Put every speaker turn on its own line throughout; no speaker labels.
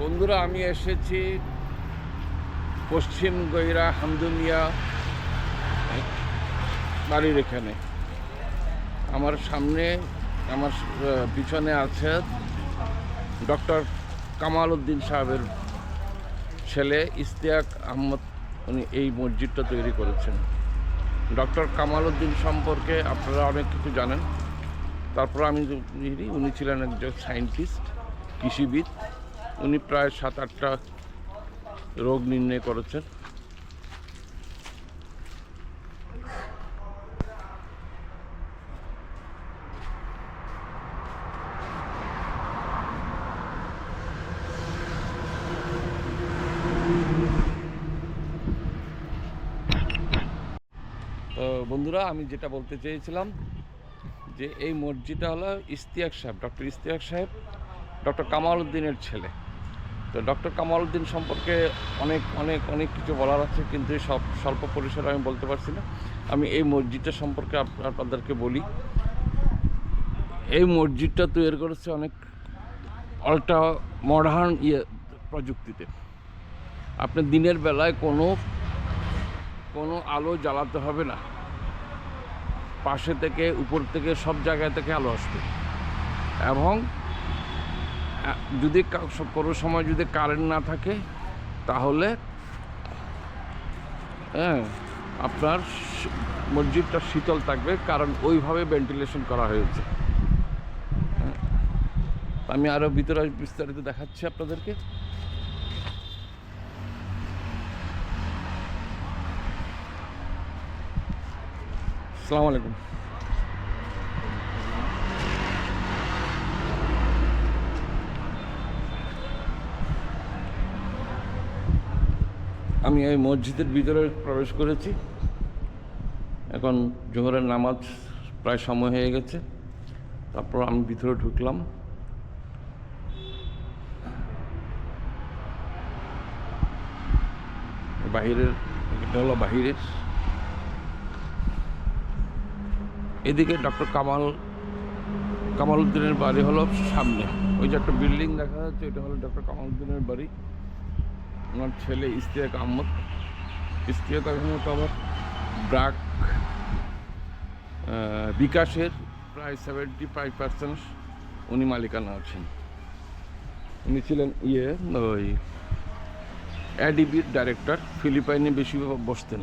বন্ধুরা, আমি এসেছি পশ্চিম গৈরা হামদুনিয়া বাড়ির এখানে। আমার সামনে, আমার পিছনে আছে ডক্টর কামাল উদ্দিন সাহেবের ছেলে ইস্তিয়াক আহমদ। উনি এই মসজিদটা তৈরি করেছেন। ডক্টর কামাল উদ্দিন সম্পর্কে আপনারা অনেক কিছু জানেন। তারপর আমি উনি ছিলেন একজন সায়েন্টিস্ট, কৃষিবিদ। উনি প্রায় সাত, আটটা রোগ নির্ণয় করেছেন। বন্ধুরা, আমি যেটা বলতে চেয়েছিলাম যে এই মসজিদটা হলো ইস্তিয়াক সাহেব, ডক্টর ইস্তিয়াক সাহেব, ডক্টর কামাল উদ্দিনের ছেলে। তো ডক্টর কামাল উদ্দিন সম্পর্কে অনেক অনেক অনেক কিছু বলার আছে, কিন্তু সব স্বল্প পরিসরে আমি বলতে পারছি না। আমি এই মসজিদটা সম্পর্কে আপ- আপনাদেরকে বলি। এই মসজিদটা তৈরি করেছে অনেক অল্টা মডার্ন ইয়ে প্রযুক্তিতে। আপনি দিনের বেলায় কোনো কোনো আলো জ্বালাতে হবে না। পাশে থেকে, উপর থেকে, সব জায়গায় থেকে আলো আসবে। এবং যদি কোনো সময় যদি কারেন্ট না থাকে, তাহলে হ্যাঁ আপনার মসজিদটা শীতল থাকবে, কারণ ওইভাবে ভেন্টিলেশন করা হয়েছে হ্যাঁ। আমি আরও ভিতরে বিস্তারিত দেখাচ্ছি আপনাদেরকে আসসালামু আলাইকুম আমি এই মসজিদের ভিতরে প্রবেশ করেছি। এখন জোহরের নামাজ প্রায় সময় হয়ে গেছে। তারপর আমি ভিতরে ঢুকলাম। বাহিরের, এটা হলো বাহিরের। এদিকে ডক্টর কামাল কামাল উদ্দিনের বাড়ি হলো সামনে। ওই যে একটা বিল্ডিং দেখা যাচ্ছে এটা হলো ডক্টর কামাল উদ্দিনের বাড়ি। ওনার ছেলে ইস্তিয়াক আহমদ। ইস্তিয়াক আহমদ আবার ব্রাক বিকাশের প্রায় সেভেন্টি ফাইভ পার্সেন্ট উনি মালিকানা আছেন। উনি ছিলেন ইয়ে ওই অ্যাডিবির ডাইরেক্টর ফিলিপাইনে বেশি বসতেন।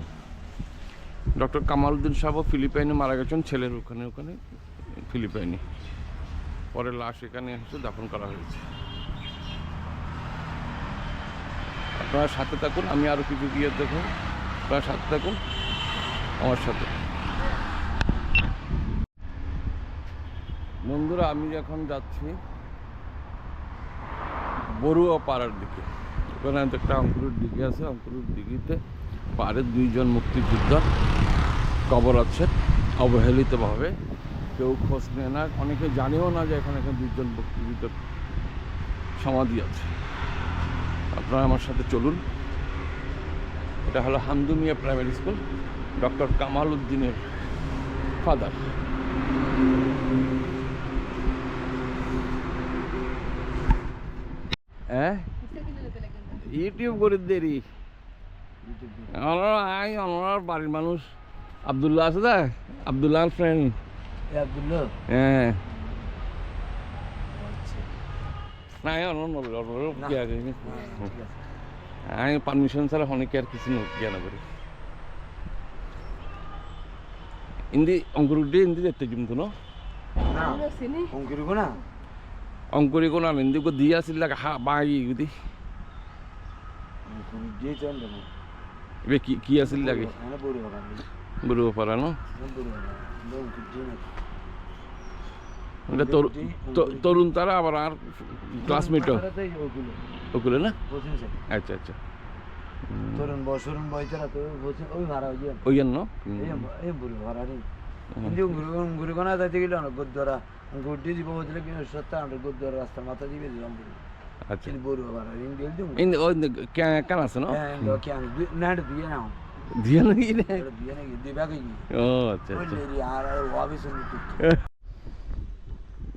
ডক্টর কামাল উদ্দিন সাহেবও ফিলিপাইনে মারা গেছেন, ছেলের ওখানে ওখানে ফিলিপাইনে। পরে লাশ এখানে এসে দাফন করা হয়েছে। আপনারা সাথে থাকুন, আমি আরও কিছু গিয়ে দেখুন। আপনারা সাথে থাকুন, আমার সাথে। বন্ধুরা, আমি এখন যাচ্ছি বড়ুয়া পাড়ার দিকে ওখানে একটা অঙ্কুরের দিকে আছে, অঙ্কুরের দিঘিতে পাড়ে দুইজন মুক্তিযোদ্ধা কবর আছে, অবহেলিতভাবে। কেউ খোঁজ নেয় না, অনেকে জানেও না যে এখানে এখানে দুইজন মুক্তিযুদ্ধের সমাধি আছে। আপনারা আমার সাথে চলুন। এটা হলো Hamdumia primary school doctor Kamal উদ্দিনের ফাদার। হ্যাঁ? ইউটিউব করে দেরি। আমরা আই আমার বাড়ির মানুষ আবদুল্লাহ আছে দা? আবদুল্লাহ ফ্রেন্ড
আব্দুল্লাহ?
হ্যাঁ।
না।
আমি পারমিশন ছাড়া অনেকে আর কিছু জ্ঞান করি হিন্দি অঙ্কুরুড্ডি হিন্দি দেখতে কিন্তু ন?
অঙ্কিরকো না?
অঙ্কুরি কোন হিন্দি কো দিয়া লাগে হা বাই গুদি কি কি আছিল লাগে
বড়
পারা ন
বড় হবে অঙ্কুর দিয়ে না
এটা তরুণ তারা আবার আর ক্লাসমেটও
তাই ওগুলো।
না? আচ্ছা আচ্ছা।
তরুণ বসরুণ বয়তারা তো বসে ওই মারা ওই
ওই জন্য
এই বুড়ি মারা নি কিন্তু কোনা যাইতে গেলে অনেক গোদ্দারা দিয়ে দিব বলছিল কি সত্তর আটের গোদ্দারা রাস্তার মাথা দিবে দিলাম বুড়ি
আচ্ছা।
বড় মারা রিং দিয়ে দিম
ইন ওই কেন আছে ন?
হ্যাঁ লোকে আমি না দিয়ে নাও।
দিয়ে নাকি?
দিয়ে নাকি? দিবা কি
ও আচ্ছা আচ্ছা।
আর আর ওয়াবি শুনি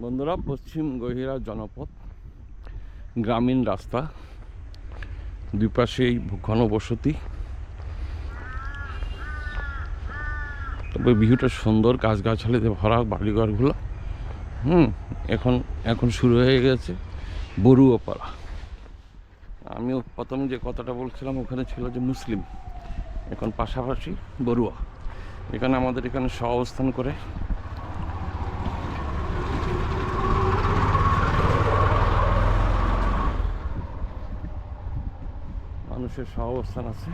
বন্ধুরা, পশ্চিম গহিরা জনপদ, গ্রামীণ রাস্তা দুই পাশেই ঘনবসতি তবে ভিউটা সুন্দর গাছ গাছগাছালিতে ভরা বাড়িঘরগুলো, হুম, এখন এখন শুরু হয়ে গেছে বড়ুয়াপাড়া। আমি প্রথম যে কথাটা বলছিলাম ওখানে ছিল যে মুসলিম, এখন পাশাপাশি বড়ুয়া। এখানে আমাদের এখানে সহ অবস্থান করে মানুষের সহ অবস্থান আছে।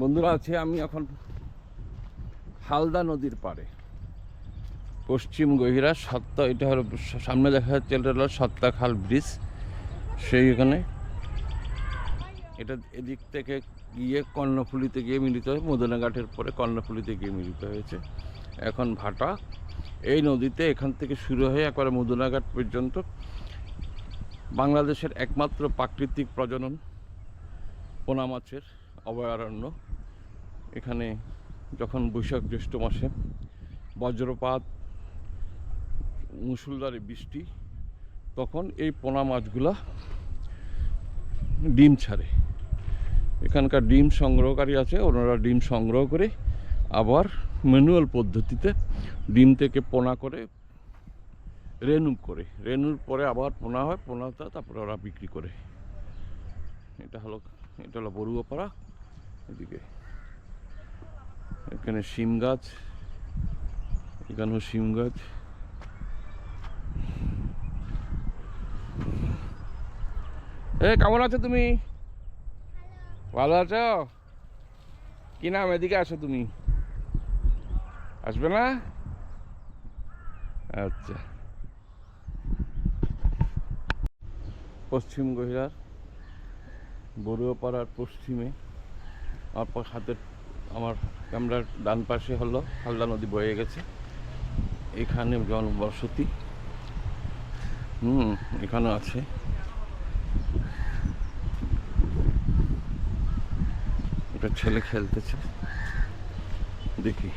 বন্ধুরা আছে আমি এখন হালদা নদীর পাড়ে। পশ্চিম গহিরা সত্তা, এটা হলো সামনে দেখা যাচ্ছে, এটা হলো সত্তা খাল ব্রিজ, সেইখানে। এটা এদিক থেকে গিয়ে কর্ণফুলিতে গিয়ে মিলিত হয়, মদনাঘাটের পরে কর্ণফুলিতে গিয়ে মিলিত হয়েছে। এখন ভাটা, এই নদীতে এখান থেকে শুরু হয়ে একবারে মদনাঘাট পর্যন্ত। বাংলাদেশের একমাত্র প্রাকৃতিক প্রজনন, পোনা মাছের অভয়ারণ্য। এখানে যখন বৈশাখ জ্যৈষ্ঠ মাসে বজ্রপাত মুসুলধারে বৃষ্টি, তখন এই পোনা মাছগুলা ডিম ছাড়ে। এখানকার ডিম সংগ্রহকারী আছে, ওনারা ডিম সংগ্রহ করে আবার ম্যানুয়াল পদ্ধতিতে ডিম থেকে পোনা করে রেনু করে। রেনুর পরে আবার পোনা হয়, পোনাটা তারপরে ওরা বিক্রি করে। এটা হলো এটা হলো বড়ুয়াপাড়া, এদিকে। এখানে শিম গাছ, এখানেও শিম গাছ। কেমন আছো তুমি? ভালো আছো? কি নাম? এদিকে আসো তুমি। আসবে না? আচ্ছা। পশ্চিম গহিরার বড়ুয়াপাড়ার পশ্চিমে আমার হাতের আমার ক্যামেরার ডান পাশে হলো, হালদা নদী বয়ে গেছে। এখানে জনবসতি। হুম, এখানেও আছে। একটা ছেলে খেলতেছে। দেখি।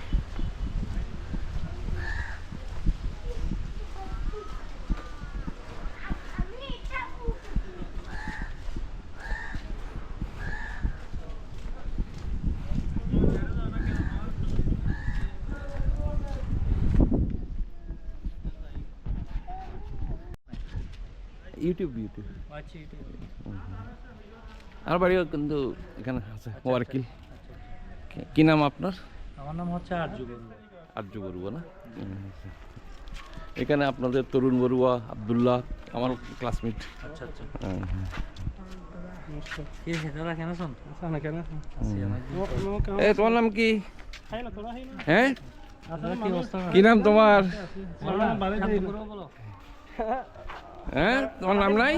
ইউটিউব ইউটিউব
আচ্ছা এটা
আমার বাড়িও কিন্তু এখানে আছে ওয়ার্কিল কি- কি নাম আপনার
আমার নাম হচ্ছে আর্য বড়ুয়া
আর্য বড়ুয়া না এখানে আপনাদের তরুণ বড়ুয়া আবদুল্লাহ আমার ক্লাসমেট
আচ্ছা আচ্ছা
তোমার নাম কি হ্যাঁ
কি
নাম তোমার। হ্যাঁ তোমার নাম নাই।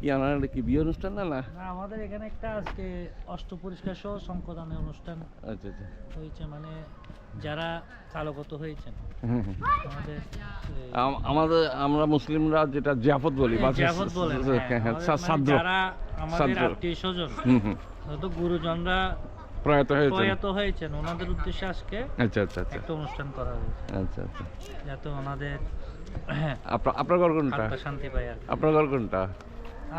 কি কি বিয়ে অনুষ্ঠান না না?
আমাদের এখানে একটা আজকে অষ্ট পরিষ্কার সহ অনুষ্ঠান।
আচ্ছা আচ্ছা।
হয়েছে মানে যারা কালগত হয়েছেন। আমাদের
আমাদের আমরা মুসলিমরা যেটা জিয়াফত বলি বা
জিয়াফত বলেন হ্যাঁ,
হ্যাঁ, হ্যাঁ,
মানে যারা আমাদের আত্মীয় স্বজন হয়তো গুরুজনরা
প্রয়াত হয়েছে
প্রয়াত হয়েছেন ওনাদের উদ্দেশ্যে আজকে
আচ্ছা আচ্ছা আচ্ছা।
একটা অনুষ্ঠান করা হয়েছে।
আচ্ছা আচ্ছা।
যাতে ওনাদের
আপনার আপনার ঘর কোনটা?
শান্তি পায় আর।
আপনার ঘর কোনটা?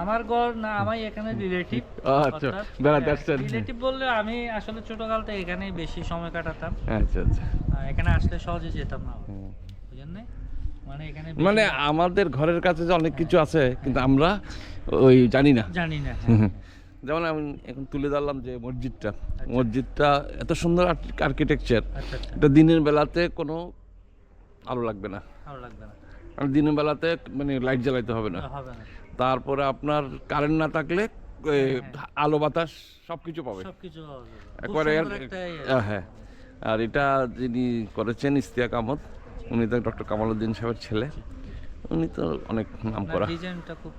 আমার ঘর না আমি এখানে রিলেটিভ
আচ্ছা। বেড়াতে আসছেন
রিলেটিভ বললে আমি আসলে ছোটকাল থেকে এখানেই বেশি সময় কাটাতাম।
আচ্ছা আচ্ছা।
এখানে আসলে সহজে যেতাম না। ওই জন্যে মানে এখানে
মানে আমাদের ঘরের কাছে যে অনেক কিছু আছে কিন্তু আমরা ওই জানি না।
জানি না হ্যাঁ।
যেমন আমি এখন তুলে ধরলাম যে মসজিদটা। মসজিদটা এত সুন্দর আর্কিটেকচার
আচ্ছা আচ্ছা।
এটা দিনের বেলাতে কোনো আলো লাগবে না।
ভালো লাগবে না।
আর দিনের বেলাতে মানে লাইট জ্বালাইতে হবে না।
হবে না।
তারপরে আপনার কারেন্ট না থাকলে আলো বাতাস সব কিছু পাবে। একবারে
ইয়ে।
হ্যাঁ। আর এটা যিনি করেছেন ইস্তিয়াক আহমদ উনি তো ডক্টর কামালউদ্দিন সাহেবের ছেলে। উনি তো অনেক নাম করা।
ডিজাইনটা খুব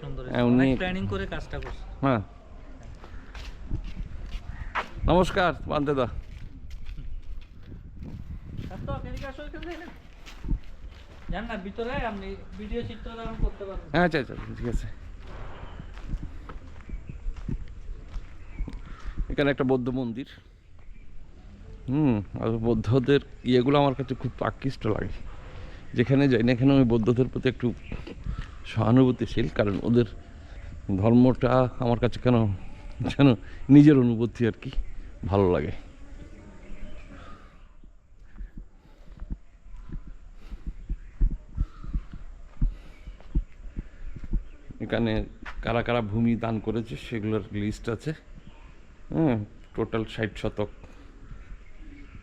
সুন্দর
হ্যাঁ, উনি-
প্ল্যানিং করে কাজটা করছে।
হ্যাঁ। নমস্কার বান্তে দা।
তো এদিকে আসো এখানে
হ্যাঁ আচ্ছা আচ্ছা ঠিক আছে। এখানে একটা বৌদ্ধ মন্দির। হুম, আর বৌদ্ধদের ইয়েগুলো আমার কাছে খুব আকৃষ্ট লাগে। যেখানে যাই না এখানে আমি বৌদ্ধদের প্রতি একটু সহানুভূতিশীল, কারণ ওদের ধর্মটা আমার কাছে কেন, যেন নিজের অনুভূতি আর কি ভালো লাগে। এখানে কারা কারা ভূমি দান করেছে সেগুলোর লিস্ট আছে। হ্যাঁ টোটাল ষাট শতক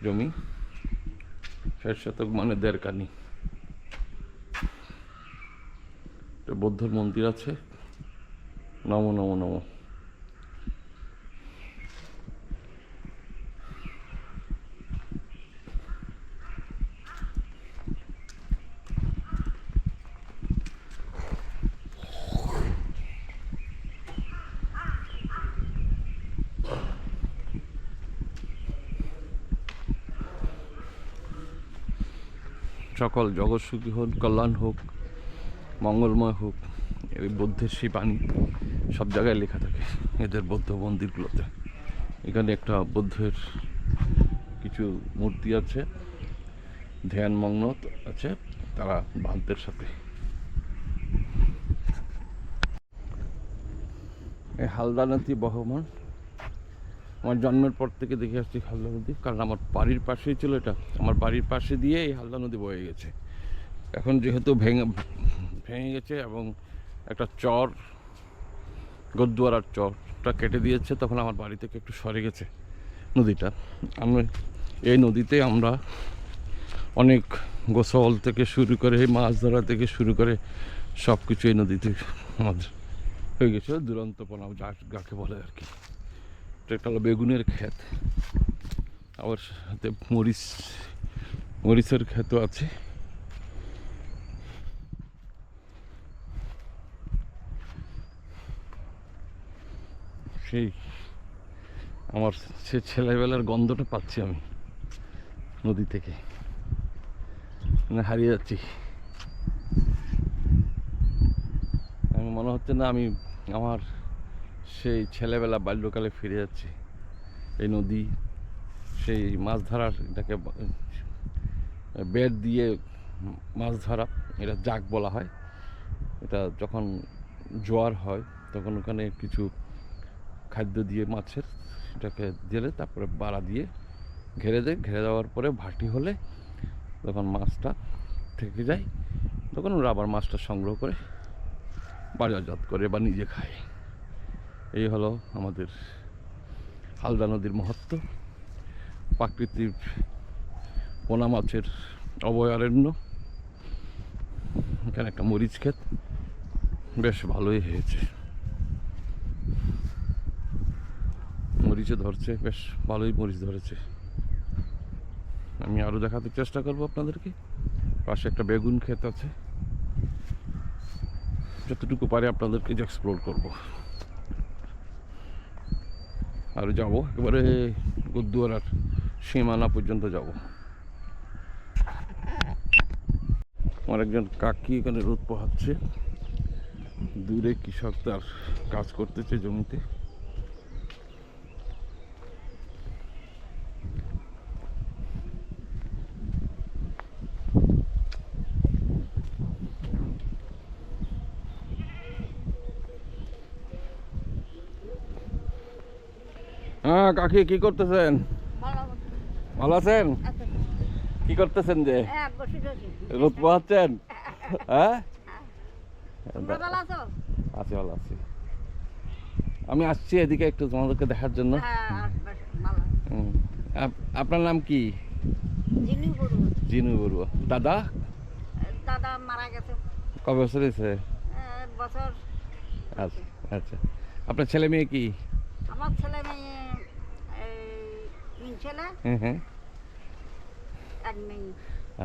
জমি। ষাট শতক মানে দেড়কানি। একটা বৌদ্ধর মন্দির আছে। নম নম, নমো। সকল জগৎ সুখী হোক, কল্যাণ হোক, মঙ্গলময় হোক, এই বৌদ্ধের সেই বাণী সব জায়গায় লেখা থাকে এদের বৌদ্ধ মন্দিরগুলোতে। এখানে একটা বৌদ্ধের কিছু মূর্তি আছে ধ্যানমগ্ন আছে, তারা বান্তের সাথে। এই হালদা নদী বহমান। আমার জন্মের পর থেকে দেখে আসছি হালদা নদী। কারণ আমার বাড়ির পাশেই ছিল এটা। আমার বাড়ির পাশে দিয়ে এই হালদা নদী বয়ে গেছে। এখন যেহেতু ভেঙে ভেঙে গেছে এবং একটা চর গদ্দুয়ারার চরটা কেটে দিয়েছে, তখন আমার বাড়ি থেকে একটু সরে গেছে নদীটা। আমি এই নদীতে আমরা অনেক গোসল থেকে শুরু করে, মাছ ধরা থেকে শুরু করে সব কিছু এই নদীতে আমাদের হয়ে গেছে। দুরন্তপনা, যাকে বলে আর কি। একটা হলো বেগুনের ক্ষেত। আবার সাথে মরিচ, মরিচের ক্ষেতও আছে। সেই আমার সে ছেলেবেলার গন্ধটা পাচ্ছি আমি নদী থেকে। হারিয়ে যাচ্ছি। আমি মনে হচ্ছে না আমি আমার সেই ছেলেবেলা বাল্যকালে ফিরে যাচ্ছি। এই নদী, সেই মাছ ধরার এটাকে বেড দিয়ে মাছ ধরা, এটা জাগ বলা হয়। এটা যখন জোয়ার হয়, তখন ওখানে কিছু খাদ্য দিয়ে মাছের সেটাকে দিলে তারপরে বাড়া দিয়ে ঘেরে দেয়। ঘেরে দেওয়ার পরে ভাটি হলে তখন মাছটা থেকে যায়। তখন ওরা আবার মাছটা সংগ্রহ করে বাজারজাত করে বা নিজে খায়। এই হলো আমাদের হালদা নদীর মহত্ব। প্রাকৃতিক পোনা মাছের অভয়ারণ্য। এখানে একটা মরিচ ক্ষেত। বেশ ভালোই হয়েছে। মরিচে ধরছে, বেশ ভালোই মরিচ ধরেছে। আমি আরও দেখাতে চেষ্টা করব আপনাদেরকে। পাশে একটা বেগুন ক্ষেত আছে। যতটুকু পারে আপনাদেরকে এক্সপ্লোর করব। আর যাব। একেবারে গুরুদুয়ারার সীমানা পর্যন্ত যাব। আমার একজন কাকি এখানে রোদ পোহাচ্ছে। দূরে কৃষক তার কাজ করতেছে জমিতে হ্যাঁ কাকি কি করতেছেন? ভালো আছেন? কি করতেছেন যে? রোদ পোহাচ্ছেন? হ্যাঁ? আছি? ভালো আছি। আমি আসছি এদিকে একটু তোমাদেরকে দেখার জন্য। আপনার নাম কি? জিনু বড়ুয়া দাদা?
দাদা মারা গেছে।
কবে বছর হয়েছে?
বছর।
আচ্ছা আচ্ছা। আপনার ছেলে মেয়ে কি?
আমার ছেলে মেয়ে ছেলে মেয়ে।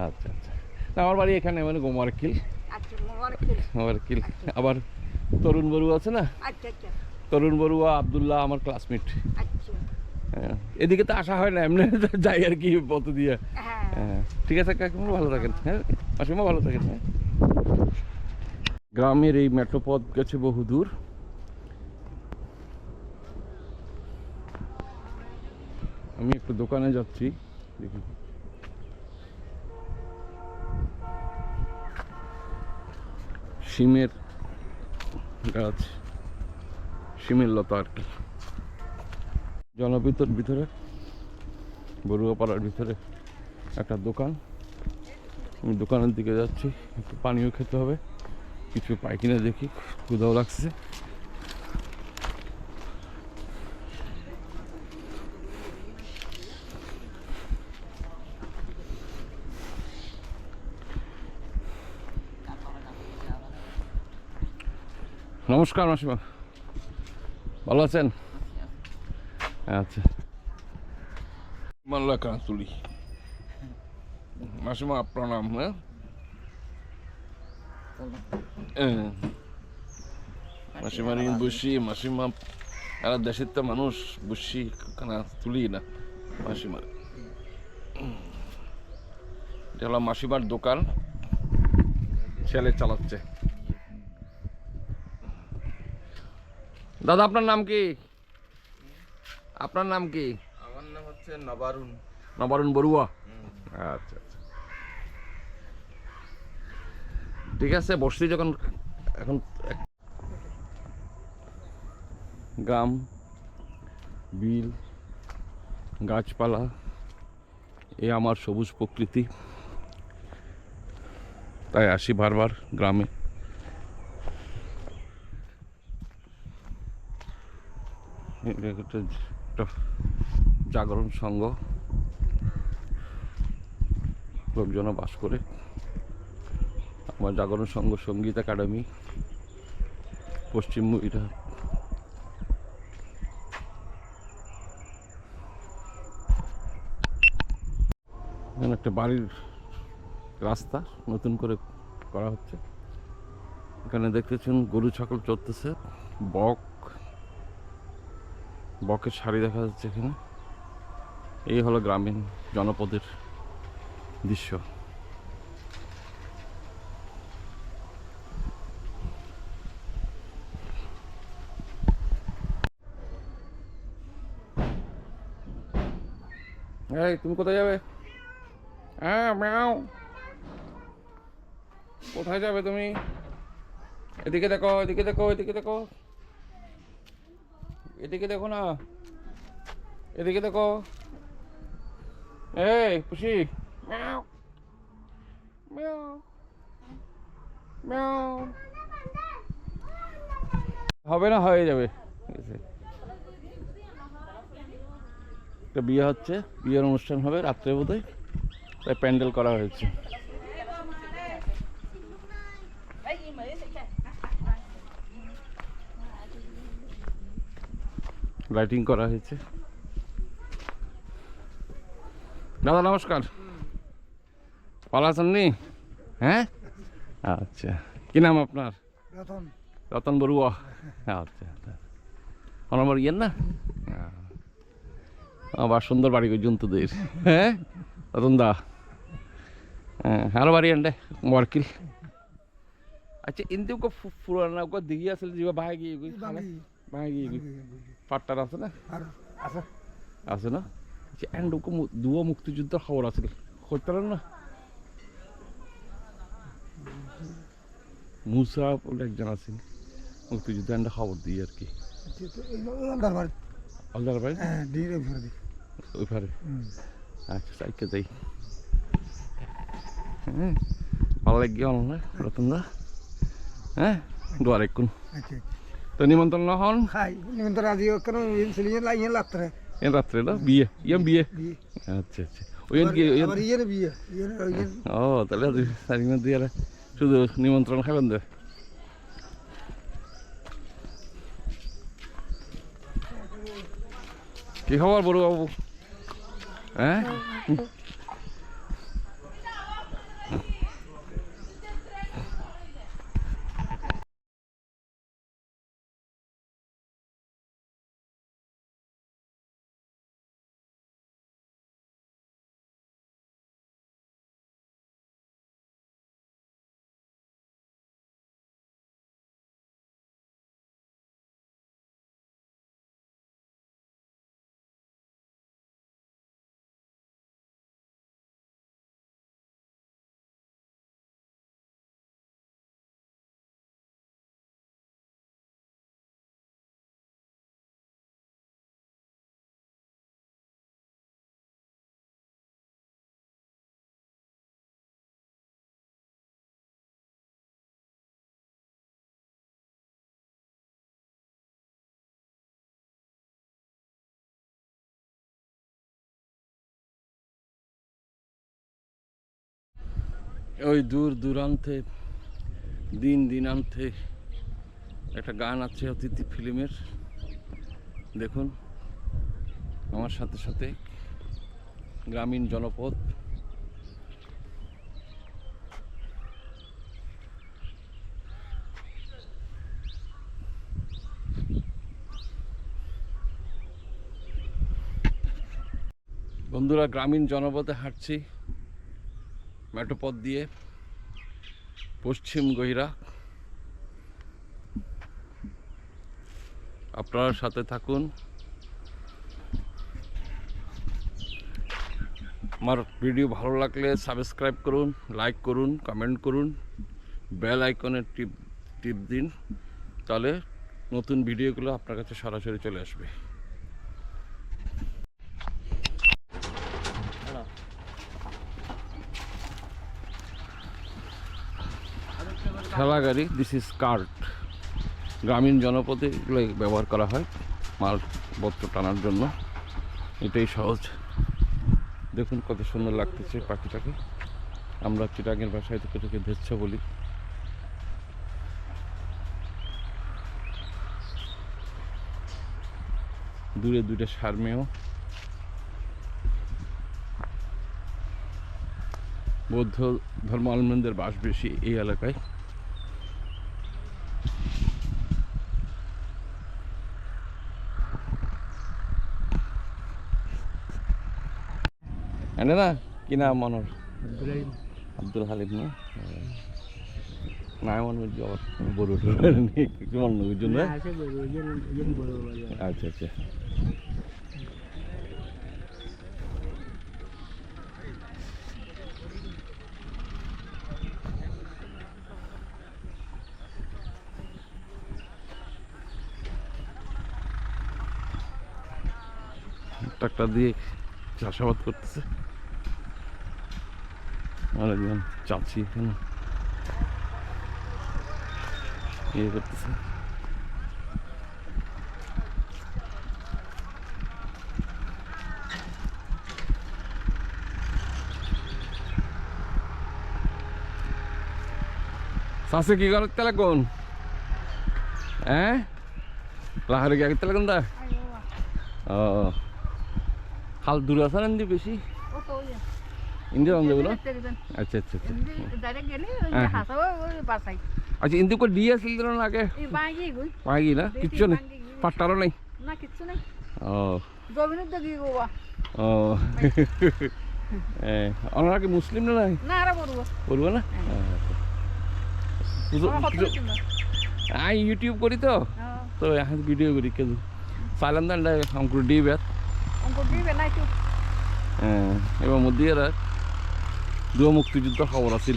আচ্ছা আচ্ছা। না আমার বাড়ি এখানে মানে গোমারকিল।
আচ্ছা মোবারক
গোমারকিল। আবার তরুণ বড়ুয়া আছে না?
আচ্ছা আচ্ছা।
তরুণ বড়ুয়া আবদুল্লাহ আমার ক্লাসমেট।
আচ্ছা।
হ্যাঁ, এদিকে তো আসা হয় না এমনি যাই আর কি পথ দিয়ে।
হ্যাঁ।
হ্যাঁ ঠিক আছে কাকিমা ভালো থাকেন। হ্যাঁ মাসিমা ভালো থাকেন হ্যাঁ। গ্রামের এই মেট্রো পথ গেছে বহু দূর একটু দোকানে যাচ্ছি, দেখি। সিমের গাছ সিমের লতা আর কি। জনবিতর ভিতরে, বড়ুয়াপাড়ার ভিতরে একটা দোকান। আমি দোকানের দিকে যাচ্ছি, একটু পানিও খেতে হবে, কিছু পাই কিনা দেখি ক্ষুদাও লাগছে। নমস্কার মাসিমা। ভালো আছেন? আচ্ছা। মাল্লা কাঁতুলি মাসিমা প্রণাম হ্যাঁ? হ্যাঁ। মাসিমা ঋণ মাসিমা এরা দেশের তো মানুষ বসি কানা তুলি না মাসিমার এটা হলো মাসিমার দোকান, ছেলে চালাচ্ছে। দাদা আপনার নাম কি? আপনার নাম কি?
আমার নাম হচ্ছে নবারুণ।
নবারুণ বড়ুয়া? আচ্ছা আচ্ছা। ঠিক আছে বসছি যখন এখন গ্রাম বিল গাছপালা এ আমার সবুজ প্রকৃতি। তাই আসি বারবার গ্রামে। একটা একটা জাগরণ সংঘ। লোকজনও বাস করে। আমার জাগরণ সংঘ সংগীত একাডেমি। পশ্চিম এটা। এখানে একটা বাড়ির রাস্তা নতুন করে করা হচ্ছে। এখানে দেখতেছেন গরু, ছাগল চড়তেছে। বক। বকের শাড়ি দেখা যাচ্ছে এখানে। এই হলো গ্রামীণ জনপদের দৃশ্য। এই, তুমি কোথায় যাবে? হ্যাঁ ম্যাও। কোথায় যাবে তুমি? এদিকে দেখো এদিকে দেখো এদিকে দেখো। এদিকে দেখো না। এদিকে দেখো। এই পুষি ম্যাও। ম্যাও। ম্যাও। হবে না হয়ে যাবে। একটা বিয়ে হচ্ছে বিয়ের অনুষ্ঠান হবে রাত্রে বোধহয়। তাই প্যান্ডেল করা হয়েছে। লাইটিং করা হয়েছে। দাদা নমস্কার। ভালো আছেন নি? হ্যাঁ? আচ্ছা। কি নাম আপনার?
রতন।
রতন বড়ুয়া। আচ্ছা আচ্ছা। আমার ইয়ের না? হ্যাঁ। আবার সুন্দর বাড়ি কই জন্তুদের। হ্যাঁ? রতন দা। হ্যাঁ আরও বাড়ি আন্ডে ওয়ার্কিল। আচ্ছা ইন্দি পুরানা দিঘি আসলে বাহাই গিয়ে গই। গিয়ে পাট্টার আছে না?
আচ্ছা
আছে। না? আচ্ছা এন্ড কো দুয়া মুক্তিযুদ্ধের খবর আছে হইতে না? মুসা বলে একজন আছেন মুক্তিযুদ্ধ একটা খবর দিই আর কি।
দরবার
আল্লাহর
হ্যাঁ
ওই পারে আচ্ছা সাইকে যাই হ্যাঁ ভালো লাগে না? হ্যাঁ দুয়ার একুন
আচ্ছা।
তো নিমন্ত্রণ হন?
খাই নিমন্ত্রণ আজ কেন সিলিয়ে লাগিয়ে লাগতে
এন রাত্রে। না? বিয়ে। ইয়াম বিয়ে? আচ্ছা আচ্ছা। ওই কি ওই
আবার ইয়ে বিয়ে। ইয়ে ইয়ে
ও তাহলে সারিনা দিয়ে শুধু নিমন্ত্রণ খাবেন তো? কি খবর বড় বাবু হ্যাঁ? ওই দূর দূরান্তে, দিন দিনান্তে একটা গান আছে অতিথি ফিল্মের। দেখুন, আমার সাথে সাথে গ্রামীণ জনপদ। বন্ধুরা, গ্রামীণ জনপদে হাঁটছি। মেটোপথ দিয়ে পশ্চিম গহিরা। আপনার সাথে থাকুন। আমার ভিডিও ভালো লাগলে সাবস্ক্রাইব করুন, লাইক করুন, কমেন্ট করুন, বেল আইকনের টিপ টিপ দিন, তাহলে নতুন ভিডিওগুলো আপনার কাছে সরাসরি চলে আসবে। ঠেলা গাড়ি দিস ইজ কার্ট গ্রামীণ জনপদে এগুলো ব্যবহার করা হয় মালপত্র টানার জন্য। এটাই সহজ। দেখুন কত সুন্দর লাগতেছে পাখিটাকে। আমরা চিটাগের ভাষায় থেকে থেকে ধেচ্ছা বলি। দূরে দূরে সারমেয় বৌদ্ধ ধর্মাবলম্বীদের বাস বেশি এই এলাকায়। এনে না? কি নাম মনোর আব্দুল হালিম না? না মনে হচ্ছে আবার বড় কিছু মনে ওই জন্য আচ্ছা আচ্ছা। ট্রাক্টর দিয়ে চাষাবাদ করতেছে। অনেকজন চাষি এখানে ইয়ে করতেছে চাষে কি করতে লাগুন হ্যাঁ লাহারে গিয়ে আগতে লাগুন দা ও খাল দূর আছে না বেশি. ইন্দিরা অন্ধগুলো আচ্ছা আচ্ছা আচ্ছা।
oi pasai.
আচ্ছা ইন্দি করে দিয়ে আসছিল না আগে. পাই না? কিচ্ছু নেই? পাট্টারও নেই. ও। ওনারা কি মুসলিম না নাই?
boru.
বলব না?
kinna.
আমি ইউটিউব করি তো. তো এখন ভিডিও করি কেন সাইলাম দান অঙ্কুর ডি ব্যাট
Ongko di be
হ্যাঁ এবার মধ্যে এরা দু মুক্তিযুদ্ধ খবর আছিল